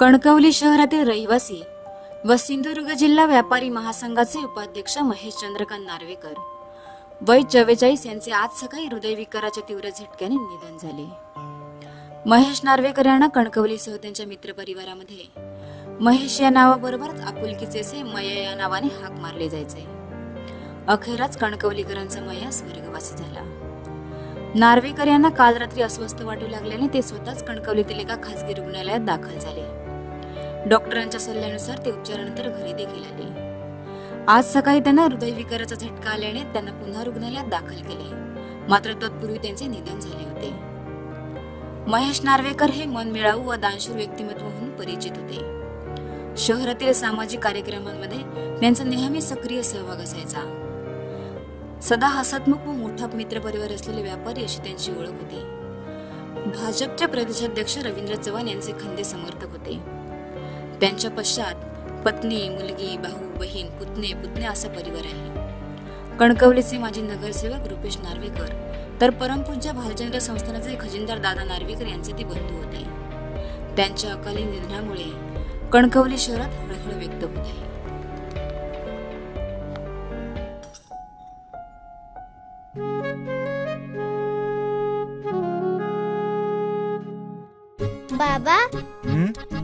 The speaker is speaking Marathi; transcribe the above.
कणकवली शहरातील रहिवासी व सिंधुदुर्ग जिल्हा व्यापारी महासंघाचे उपाध्यक्ष महेश चंद्रकांत नार्वेकर. वय चव्वेचाळीस यांचे आज सकाळी हृदयविकाराच्या तीव्र झटक्याने निधन झाले. महेश नार्वेकर यांना कणकवलीसह त्यांच्या मित्रपरिवारामध्ये महेश या नावाबरोबरच आपुलकीचे असे मया या नावाने हाक मारले जायचे. अखेरच कणकवलीकरांचा मया स्वर्गवासी झाला. नार्वेकर यांना काल रात्री अस्वस्थ वाटू लागल्याने ते स्वतःच कणकवलीतील एका खासगी रुग्णालयात दाखल झाले. डॉक्टरांच्या सल्ल्यानुसार ते उपचारानंतर घरी देखील आले. आज सकाळी त्यांना हृदयविकाराचा झटका आल्याने त्यांना पुन्हा रुग्णालयात दाखल केले. मात्र तत्पूर्वी त्यांचे निधन झाले होते. महेश नार्वेकर हे मनमिळावू व दानशूर व्यक्तिमत्व म्हणून परिचित होते. शहरातील सामाजिक कार्यक्रमांमध्ये त्यांचा नेहमी सक्रिय सहभाग असायचा. सदा हसतमुख व मोठा मित्रपरिवार असलेले व्यापारी अशी त्यांची ओळख होती. भाजपचे प्रदेशाध्यक्ष रवींद्र चव्हाण यांचे खंदे समर्थक होते. त्यांच्या पश्चात पत्नी मुलगी भाऊ बहीण पुतणे पुतण्या असा परिवार आहे. कणकवलीचे माजी नगरसेवक रुपेश नार्वेकर तर परमपूज्य भालचंद्र संस्थानाचे खजिनदार दादा नार्वेकर यांचे ते बंधू होते. त्यांच्या अकाली निधनामुळे कणकवली शहरात हळहळ व्यक्त होत आहे. बाबा? हं?